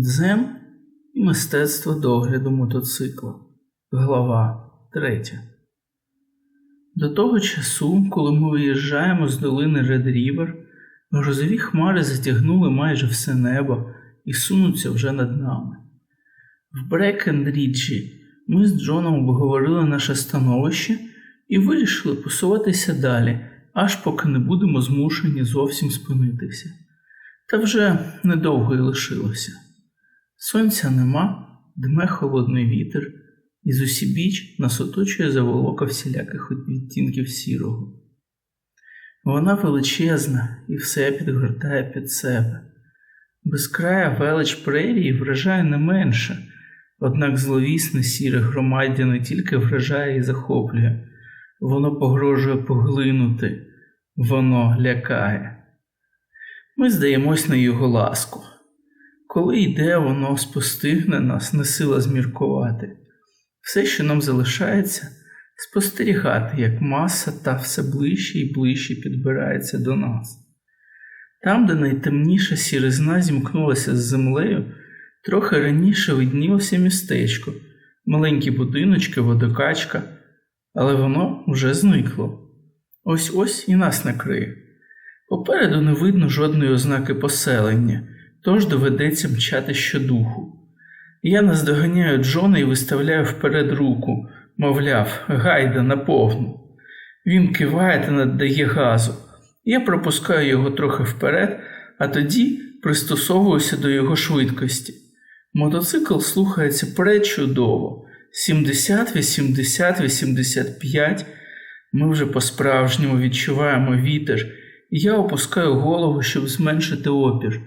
Дзем і мистецтво догляду мотоцикла. Глава 3. До того часу, коли ми виїжджаємо з долини Ред Рівер, грозові хмари затягнули майже все небо і сунуться вже над нами. В Брекенріджі ми з Джоном обговорили наше становище і вирішили посуватися далі, аж поки не будемо змушені зовсім спинитися. Та вже недовго й лишилося. Сонця нема, дме холодний вітер, і зусібіч нас оточує заволока всіляких відтінків сірого. Вона величезна і все підгортає під себе. Безкрая велич прерії вражає не менше, однак зловісне сіре громаддя не тільки вражає і захоплює, воно погрожує поглинути, воно лякає. Ми здаємось на його ласку. Коли йде, воно спостигне нас, не сила зміркувати. Все, що нам залишається, спостерігати, як маса та все ближче і ближче підбирається до нас. Там, де найтемніша сіризна зімкнулася з землею, трохи раніше виднілося містечко, маленькі будиночки, водокачка, але воно вже зникло. Ось ось і нас накриє. Попереду не видно жодної ознаки поселення, тож доведеться мчати щодуху. Я наздоганяю Джона і виставляю вперед руку, мовляв, гайда наповну. Він киває та наддає газу. Я пропускаю його трохи вперед, а тоді пристосовуюся до його швидкості. Мотоцикл слухається пречудово. 70, 80, 85. Ми вже по-справжньому відчуваємо вітер, і я опускаю голову, щоб зменшити опір.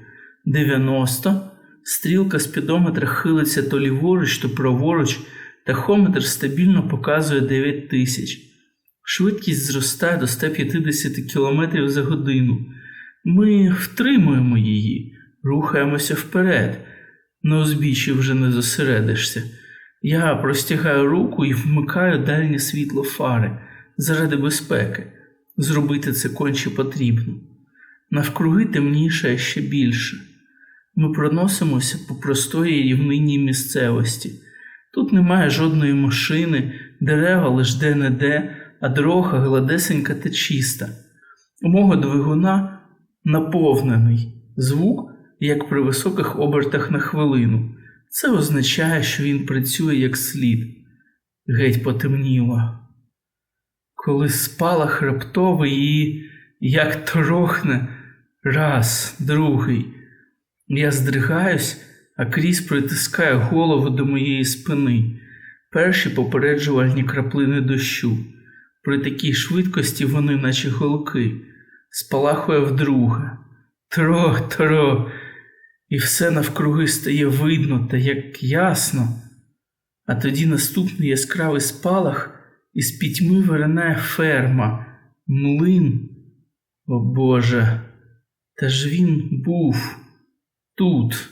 90. Стрілка спідометра хилиться то ліворуч, то праворуч, тахометр стабільно показує 9 тисяч. Швидкість зростає до 150 км за годину. Ми втримуємо її, рухаємося вперед. На узбіччі вже не зосередишся. Я простягаю руку і вмикаю дальнє світло фари заради безпеки. Зробити це конче потрібно. Навкруги темніше ще більше. Ми проносимося по простої рівнинній місцевості. Тут немає жодної машини, дерева лиш де-не-де, а дорога гладесенька та чиста. У мого двигуна наповнений звук, як при високих обертах на хвилину. Це означає, що він працює як слід. Геть потемніло. Коли спалах раптовий і як трохне, раз, другий. Я здригаюсь, а крізь притискає голову до моєї спини, перші попереджувальні краплини дощу. При такій швидкості вони, наче голки, спалахує вдруге. Тро, тро, і все навкруги стає видно та як ясно. А тоді наступний яскравий спалах із пітьми виринає ферма, млин. О Боже, та ж він був. Тут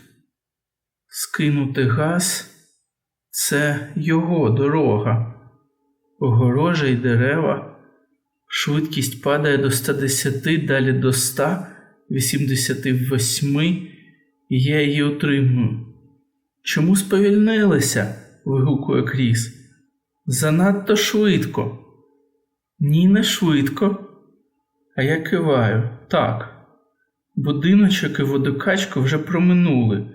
скинути газ це його дорога, огорожа й дерева, швидкість падає до 110, далі до 100, 88, і я її отримую. Чому сповільнилися? вигукує Кріс. Занадто швидко. Ні, не швидко. А я киваю. Так. Будиночок і водокачку вже проминули.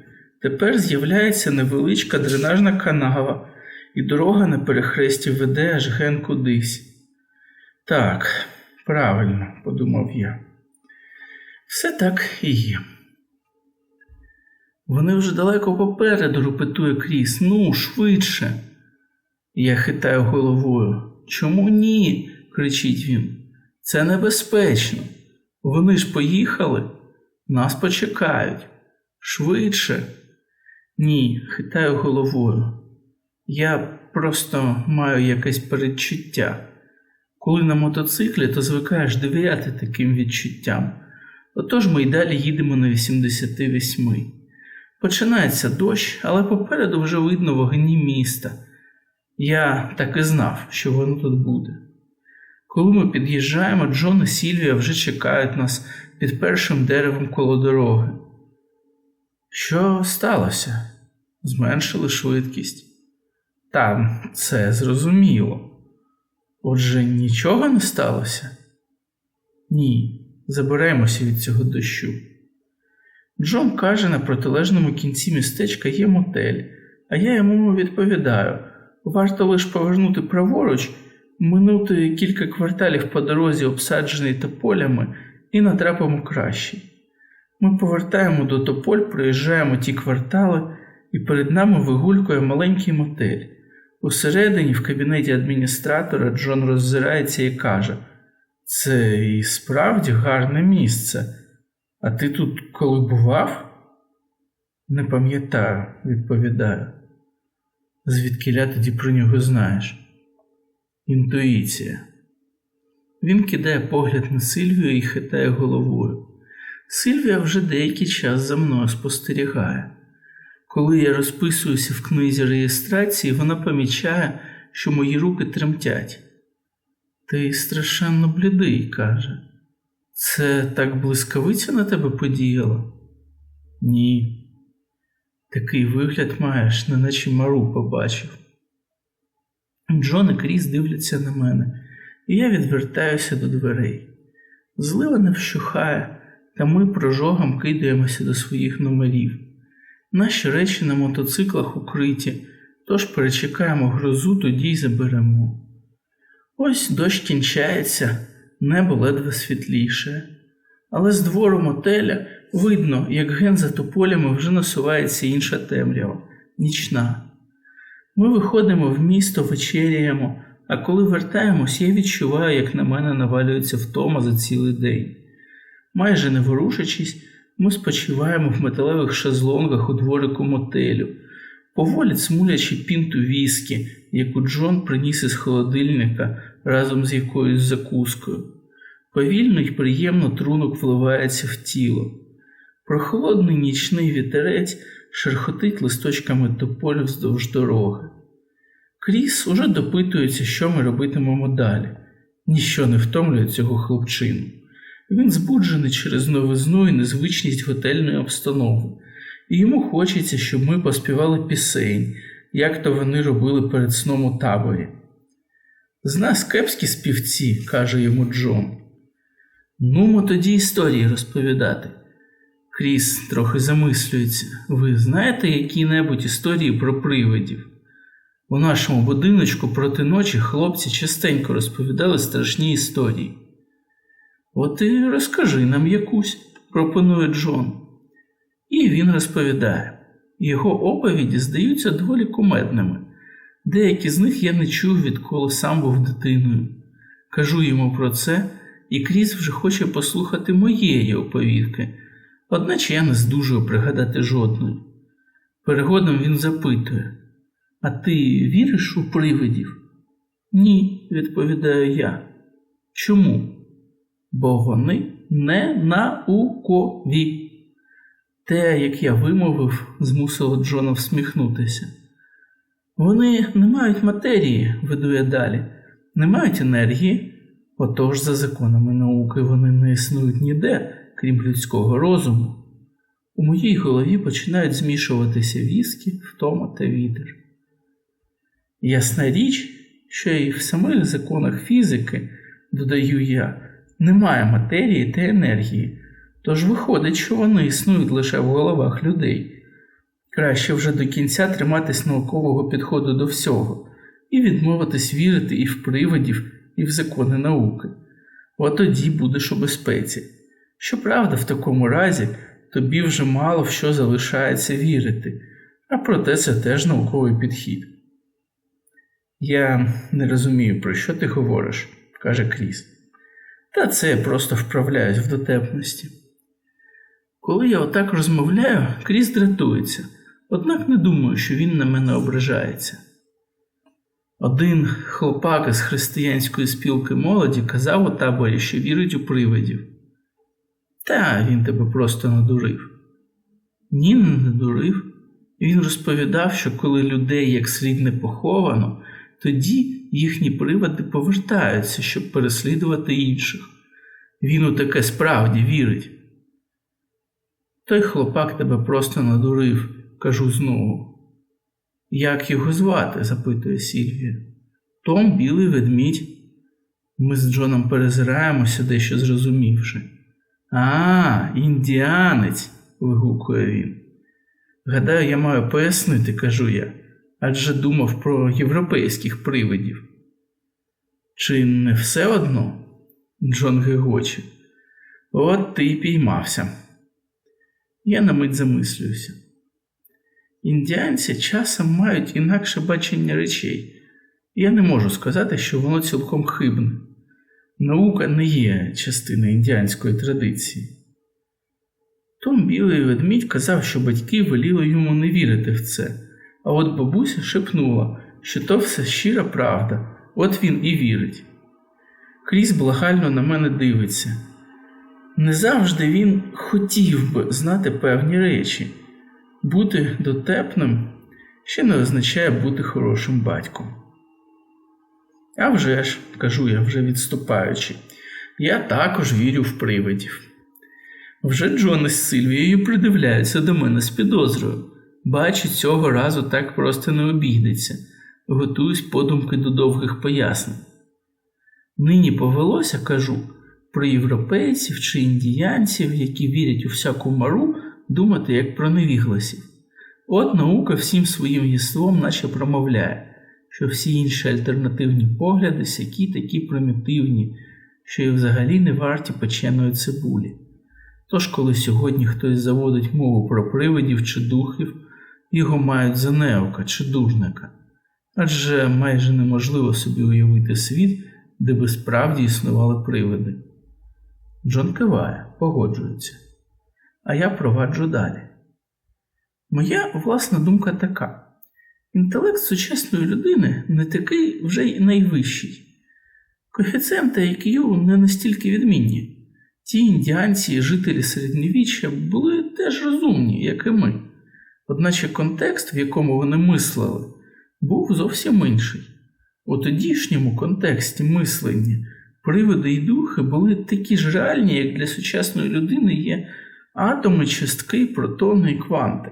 Тепер з'являється невеличка дренажна канава, і дорога на перехресті веде аж ген кудись. Так, правильно, подумав я. Все так і є. Вони вже далеко попереду, репетує Кріс. Ну, швидше. Я хитаю головою. Чому ні? кричить він. Це небезпечно. Вони ж поїхали. Нас почекають. Швидше. Ні, хитаю головою. Я просто маю якесь передчуття. Коли на мотоциклі, то звикаєш довіряти таким відчуттям. Отож ми й далі їдемо на 88. Починається дощ, але попереду вже видно вогні міста. Я так і знав, що воно тут буде. Коли ми під'їжджаємо, Джон і Сільвія вже чекають нас під першим деревом коло дороги. Що сталося? Зменшили швидкість. Та це зрозуміло. Отже, нічого не сталося? Ні, заберемося від цього дощу. Джон каже, на протилежному кінці містечка є мотель, а я йому відповідаю варто лише повернути праворуч, минути кілька кварталів по дорозі, обсаджений тополями, і натрапимо кращий. Ми повертаємо до тополь, проїжджаємо ті квартали, і перед нами вигулькує маленький мотель. Усередині, в кабінеті адміністратора, Джон роззирається і каже: Це і справді гарне місце. А ти тут коли бував? Не пам'ятаю, відповідаю. Звідкиля тоді про нього знаєш? Інтуїція. Він кидає погляд на Сильвію і хитає головою. Сильвія вже деякий час за мною спостерігає. Коли я розписуюся в книзі реєстрації, вона помічає, що мої руки тремтять. Ти страшенно блідий, каже. Це так блискавиця на тебе подіяла? Ні. Такий вигляд маєш, неначе мару побачив. Джон і Кріс дивляться на мене, і я відвертаюся до дверей. Злива не вщухає, та ми прожогом кидаємося до своїх номерів. Наші речі на мотоциклах укриті, тож перечекаємо грозу, тоді й заберемо. Ось дощ кінчається, небо ледве світліше, але з двору мотеля видно, як ген за тополями вже насувається інша темрява, нічна. Ми виходимо в місто, вечеряємо, а коли вертаємось, я відчуваю, як на мене навалюється втома за цілий день. Майже не ворушачись, ми спочиваємо в металевих шезлонгах у дворику мотелю, поволі цмулячи пінту віскі, яку Джон приніс із холодильника разом з якоюсь закускою. Повільно й приємно трунок вливається в тіло. Прохолодний нічний вітерець шерхотить листочками тополю вздовж дороги. Кріс уже допитується, що ми робитимемо далі. Ніщо не втомлює цього хлопчину. Він збуджений через новизну і незвичність готельної обстанови, і йому хочеться, щоб ми поспівали пісень, як то вони робили перед сном у таборі. З нас кепські співці, каже йому Джон. Нумо тоді історії розповідати. Кріс трохи замислюється. Ви знаєте які-небудь історії про привидів? У нашому будиночку проти ночі хлопці частенько розповідали страшні історії. От і розкажи нам якусь, пропонує Джон. І він розповідає. Його оповіді здаються доволі кумедними. Деякі з них я не чув, відколи сам був дитиною. Кажу йому про це, і Кріс вже хоче послухати моєї оповідки, одначе я не здужую пригадати жодної. Перегодом він запитує: А ти віриш у привидів? Ні, відповідаю я. Чому? Бо вони не наукові. Те, як я вимовив, змусило Джона всміхнутися. Вони не мають матерії, веду я далі, не мають енергії, отож, за законами науки, вони не існують ніде, крім людського розуму. У моїй голові починають змішуватися віскі, втома та вітер. Ясна річ, що і в самих законах фізики, додаю я, немає матерії та енергії, тож виходить, що вони існують лише в головах людей. Краще вже до кінця триматись наукового підходу до всього і відмовитись вірити і в привидів, і в закони науки. От тоді будеш у безпеці. Щоправда, в такому разі тобі вже мало в що залишається вірити, а проте це теж науковий підхід. Я не розумію, про що ти говориш, каже Кріс. Та це я просто вправляюсь в дотепності. Коли я отак розмовляю, Кріс дратується, однак не думаю, що він на мене ображається. Один хлопак із християнської спілки молоді казав у таборі, що вірить у привидів. Та він тебе просто надурив. Ні, не надурив. Він розповідав, що коли людей як слід не поховано, тоді їхні приводи повертаються, щоб переслідувати інших. Він у таке справді вірить. Той хлопак тебе просто надурив, кажу знову. Як його звати? запитує Сільвія. Том білий ведмідь. Ми з Джоном перезираємося, дещо зрозумівши. А, індіанець, вигукує він. Гадаю, я маю пояснити, кажу я, адже думав про європейських привидів. Чи не все одно? Джон гигоче. От ти й піймався. Я на мить замислююся. Індіанці часом мають інакше бачення речей. Я не можу сказати, що воно цілком хибне. Наука не є частиною індіанської традиції. Том білий ведмідь казав, що батьки веліли йому не вірити в це, а от бабуся шепнула, що то все щира правда, от він і вірить. Кріс благально на мене дивиться. Не завжди він хотів би знати певні речі. Бути дотепним ще не означає бути хорошим батьком. А вже ж, кажу я, вже відступаючи, я також вірю в привидів. Вже Джон із Сильвією придивляються до мене з підозрою. Бачу, цього разу так просто не обійдеться, готуюсь подумки до довгих пояснень. Нині повелося, кажу, про європейців чи індіянців, які вірять у всяку мару, думати як про невігласів. От наука всім своїм єством наче промовляє, що всі інші альтернативні погляди сякі такі примітивні, що і взагалі не варті печеної цибулі. Тож, коли сьогодні хтось заводить мову про привидів чи духів, його мають за неока чи дужника, адже майже неможливо собі уявити світ, де би справді існували привиди. Джон киває, погоджується, а я проваджу далі. Моя власна думка така: інтелект сучасної людини не такий вже й найвищий. Коефіцієнти IQ не настільки відмінні. Ті індіанці і жителі середньовіччя були теж розумні, як і ми, одначе контекст, в якому вони мислили, був зовсім інший. У тодішньому контексті мислення привиди і духи були такі ж реальні, як для сучасної людини є атоми, частки, протони і кванти.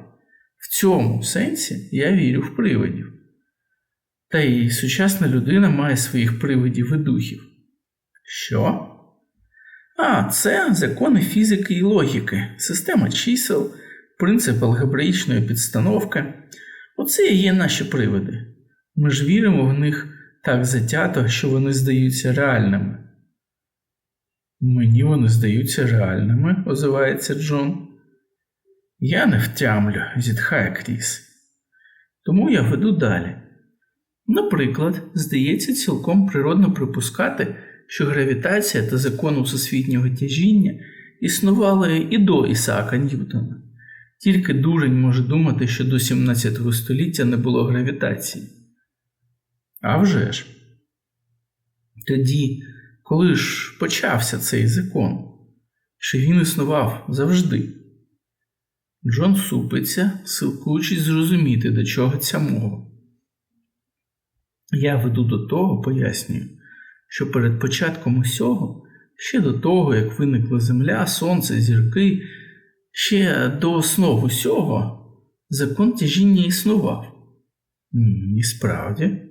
В цьому сенсі я вірю в привидів. Та й сучасна людина має своїх привидів і духів. Що? А, це закони фізики і логіки, система чисел, принцип алгебраїчної підстановки. Оце і є наші привиди. Ми ж віримо в них так затято, що вони здаються реальними. Мені вони здаються реальними, озивається Джон. Я не втямлю, зітхає Кріс. Тому я веду далі. Наприклад, здається цілком природно припускати, що гравітація та закон всесвітнього тяжіння існували і до Ісаака Ньютона. Тільки дурень може думати, що до 17 століття не було гравітації. А вже ж. Тоді, коли ж почався цей закон, чи він існував завжди? Джон супиться, силкуючись зрозуміти, до чого ця мова. Я веду до того, пояснюю, що перед початком усього, ще до того, як виникла Земля, Сонце, зірки, ще до основ усього, закон тяжіння існував. І справді,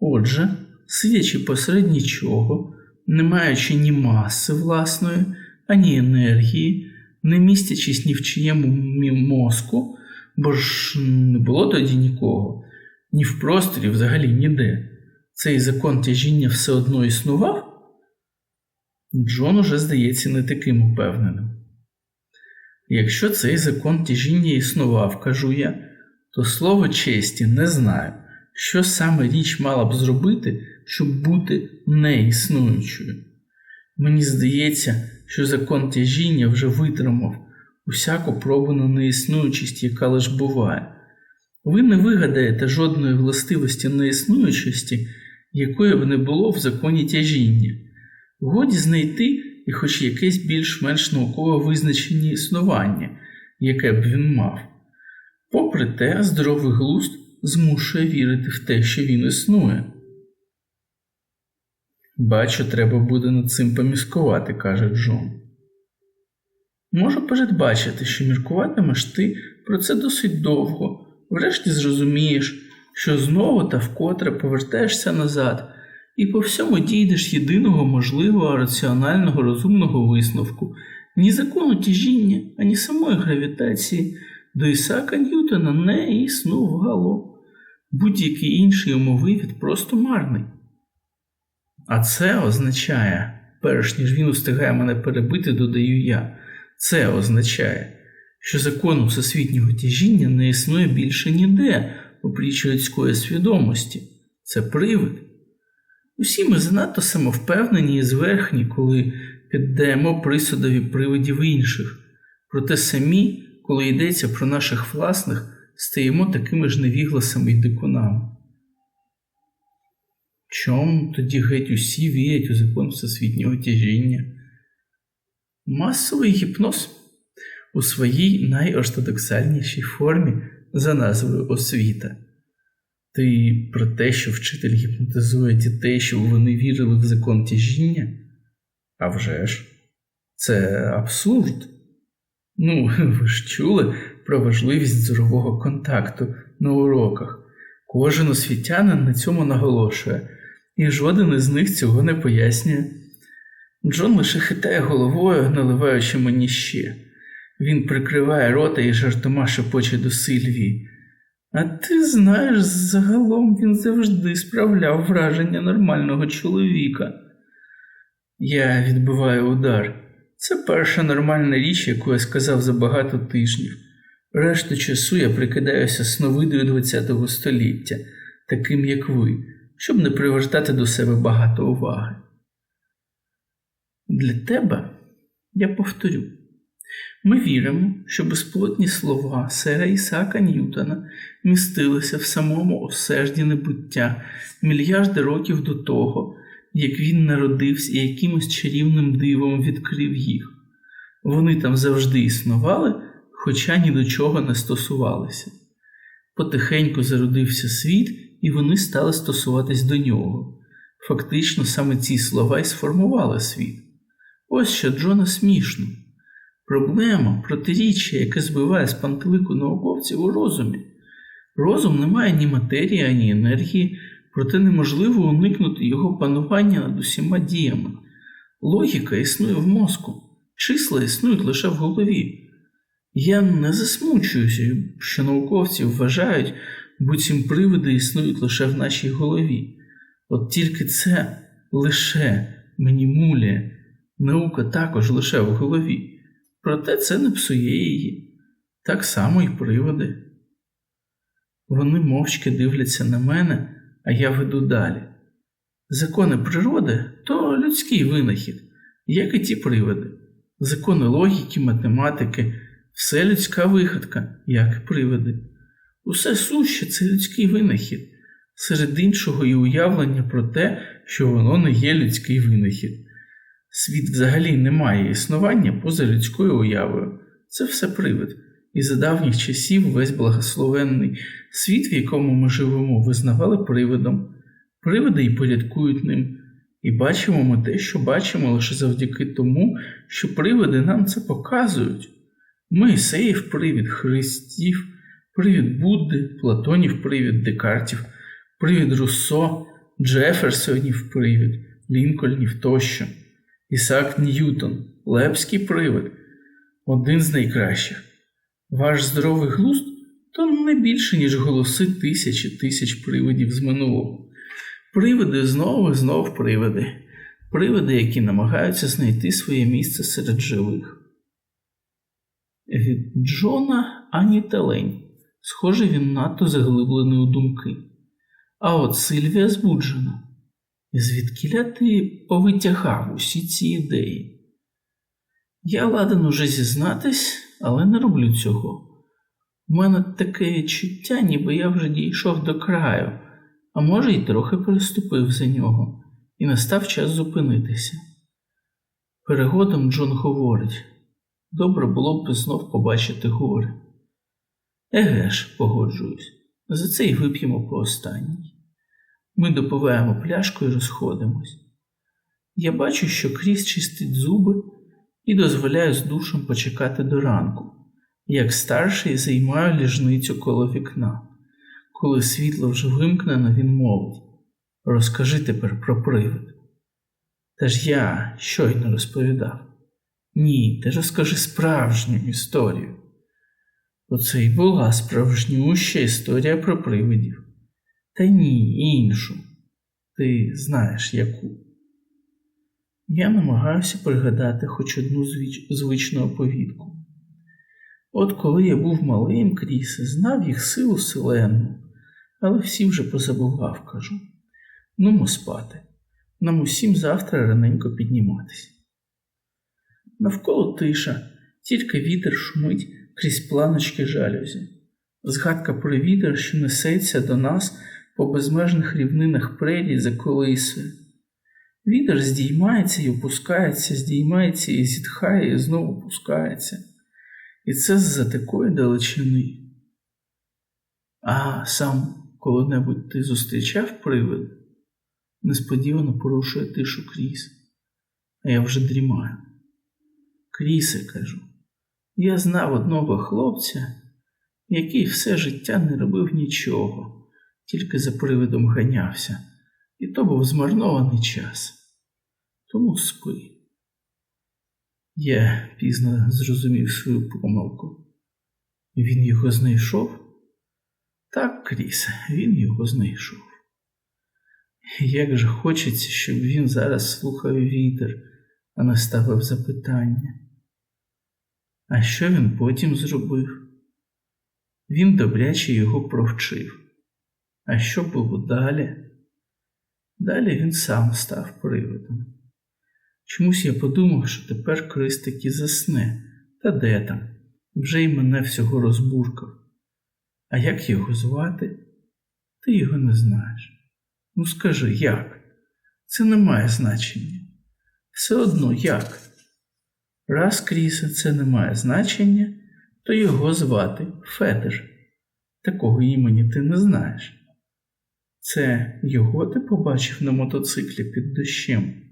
отже, сидячи посеред нічого, не маючи ні маси власної, ані енергії, не містячись ні в чиєму мозку, бо ж не було тоді нікого, ні в просторі взагалі ніде. Цей закон тяжіння все одно існував? Джон уже здається не таким упевненим. Якщо цей закон тяжіння існував, кажу я, то слово честі не знаю, що саме річ мала б зробити, щоб бути неіснуючою. Мені здається, що закон тяжіння вже витримав усяку пробу на неіснуючість, яка лиш буває. Ви не вигадаєте жодної властивості неіснуючості, якої б не було в законі тяжіння. Годі знайти і хоч якесь більш-менш наукове визначення існування, яке б він мав. Попри те, здоровий глузд змушує вірити в те, що він існує. Бачу, треба буде над цим поміскувати, каже Джон. Можу передбачити, що міркуватимеш ти про це досить довго, врешті зрозумієш, що знову та вкотре повертаєшся назад і по всьому дійдеш єдиного можливого раціонального розумного висновку, ні закону тяжіння, ані самої гравітації до Ісака Ньютона не існувало. Будь-який інший умовивід просто марний. А це означає, перш ніж він устигає мене перебити, додаю я, це означає, що закону всесвітнього тяжіння не існує більше ніде, опріч людської свідомості. Це привид. Усі ми занадто самовпевнені і зверхні, коли піддаємо присудові привидів інших, проте самі, коли йдеться про наших власних, стаємо такими ж невігласами й дикунами. Чому тоді геть усі вірять у закон всесвітнього тяжіння? Масовий гіпноз у своїй найортодоксальнішій формі за назвою освіта. Ти про те, що вчитель гіпнотизує дітей, щоб вони вірили в закон тяжіння? А вже ж, це абсурд. Ну, ви ж чули про важливість зорового контакту на уроках. Кожен освітянин на цьому наголошує, і жоден із них цього не пояснює. Джон лише хитає головою, наливаючи мені ще. Він прикриває рота і жартома шепоче до Сильвії. А ти знаєш, загалом він завжди справляв враження нормального чоловіка. Я відбиваю удар. Це перша нормальна річ, яку я сказав за багато тижнів. Решту часу я прикидаюся сновидою ХХ століття, таким як ви, щоб не привертати до себе багато уваги. Для тебе я повторю. Ми віримо, що безплотні слова сера Ісака Ньютона містилися в самому осерді небуття мільярди років до того, як він народився і якимось чарівним дивом відкрив їх. Вони там завжди існували, хоча ні до чого не стосувалися. Потихеньку зародився світ, і вони стали стосуватись до нього. Фактично, саме ці слова й сформували світ. Ось що Джона смішно. Проблема протиріччя, яке збиває з пантелику науковців у розумі. Розум не має ні матерії, ані енергії, проте неможливо уникнути його панування над усіма діями. Логіка існує в мозку, числа існують лише в голові. Я не засмучуюся, що науковці вважають, буцім привиди існують лише в нашій голові. От тільки це лише мені муляє, наука також лише в голові. Проте це не псує її, так само і приводи. Вони мовчки дивляться на мене, а я веду далі. Закони природи то людський винахід, як і ті приводи. Закони логіки, математики, все людська вигадка, як і приводи. Усе суще це людський винахід, серед іншого і уявлення про те, що воно не є людський винахід. Світ взагалі не має існування поза людською уявою, це все привид, і за давніх часів весь благословенний світ, в якому ми живемо, визнавали привидом, привиди і порядкують ним, і бачимо ми те, що бачимо лише завдяки тому, що привиди нам це показують. Моїсеїв привід Христів, привід Будди, Платонів привід Декартів, привід Руссо, Джеферсонів привід, Лінкольнів тощо. Ісаак Ньютон, лепський привид, один з найкращих. Ваш здоровий глузд то не більше, ніж голоси тисячі тисяч привидів з минулого. Привиди знову і знов привиди, привиди, які намагаються знайти своє місце серед живих. Від Джона ані телень. Схоже, він надто заглиблений у думки. А от Сильвія збуджена. Звідкіля ти повитягав усі ці ідеї? Я ладен уже зізнатись, але не роблю цього. У мене таке відчуття, ніби я вже дійшов до краю, а може, й трохи переступив за нього, і настав час зупинитися. Перегодом Джон говорить добре було б знов побачити гори. Еге ж, погоджуюсь, за це й вип'ємо по останній. Ми допиваємо пляшку і розходимось. Я бачу, що Кріс чистить зуби, і дозволяю з душем почекати до ранку. Як старший займаю ліжницю коло вікна. Коли світло вже вимкнено, він мовить Розкажи тепер про привид. Та ж я щойно розповідав. Ні, ти розкажи справжню історію. Оце й була справжнюща історія про привидів. Та ні, іншу. Ти знаєш яку. Я намагаюся пригадати хоч одну звич... звичну оповідку. От коли я був малим кріс, знав їх силу селенну, але всі вже позабував, кажу. Нумо спати. Нам усім завтра раненько підніматися. Навколо тиша, тільки вітер шумить крізь планочки жалюзі. Згадка про вітер, що несеться до нас по безмежних рівнинах прерій за колисою. Вітер здіймається і опускається, здіймається і зітхає, і знову опускається. І це з-за такої далечини. А сам коли-небудь ти зустрічав привид? Несподівано порушує тишу кріс, а я вже дрімаю. Крісе, кажу, я знав одного хлопця, який все життя не робив нічого, тільки за привидом ганявся, і то був змарнований час. Тому спи. Я пізно зрозумів свою помилку. Він його знайшов? Так, Крісе, він його знайшов. Як же хочеться, щоб він зараз слухав вітер, а не ставив запитання. А що він потім зробив? Він добряче його провчив. А що було далі? Далі він сам став привидом. Чомусь я подумав, що тепер Крис таки засне, та де там, вже й мене всього розбуркав. А як його звати? Ти його не знаєш. Ну скажи, як? Це не має значення. Все одно як? Раз Кріса це не має значення, то його звати Федер. Такого імені ти не знаєш. Це його ти побачив на мотоциклі під дощем.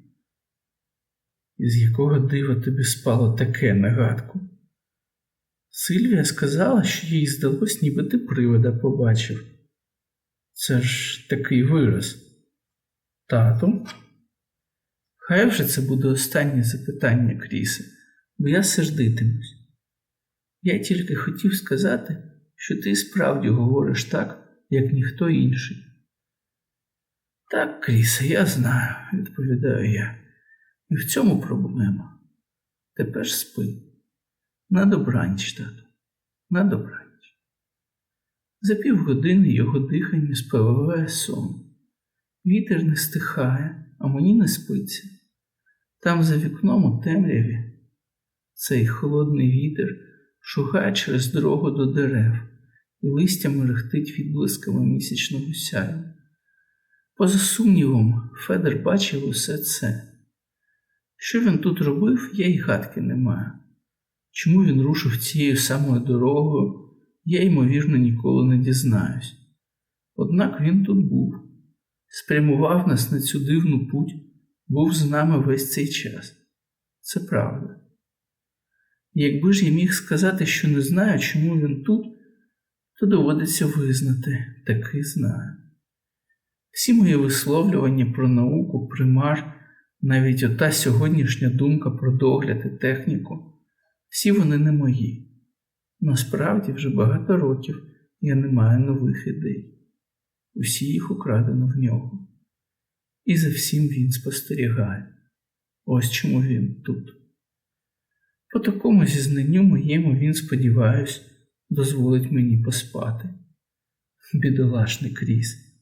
Із якого дива тобі спало таке нагадку? Сильвія сказала, що їй здалось, ніби ти привода побачив. Це ж такий вираз. Тату? Хай вже це буде останнє запитання, Крісе, бо я сердитимусь. Я тільки хотів сказати, що ти справді говориш так, як ніхто інший. Так, Крісе, я знаю, відповідаю я, і в цьому проблема. Тепер спи. На добраніч, тату, на добраніч. За півгодини його дихання спливає сон. Вітер не стихає, а мені не спиться. Там за вікном у темряві цей холодний вітер шугає через дорогу до дерев і листя мерехтить відблисками місячного сяю. Поза сумнівом, Федор бачив усе це. Що він тут робив, я й гадки не маю. Чому він рушив цією самою дорогою? я, ймовірно, ніколи не дізнаюсь. Однак він тут був, спрямував нас на цю дивну путь, був з нами весь цей час. Це правда. Якби ж я міг сказати, що не знаю, чому він тут, то доводиться визнати таки знаю. Всі мої висловлювання про науку, примар, навіть ота сьогоднішня думка про догляд і техніку, всі вони не мої. Насправді вже багато років я не маю нових ідей. Усі їх украдено в нього. І за всім він спостерігає. Ось чому він тут. По такому зізнанню моєму він, сподіваюсь, дозволить мені поспати. Бідолашний кріс.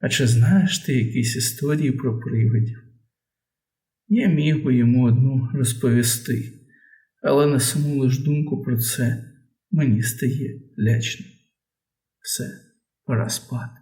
А чи знаєш ти якісь історії про привидів? Я міг би йому одну розповісти, але на саму лиш думку про це мені стає лячно. Все, пора спати.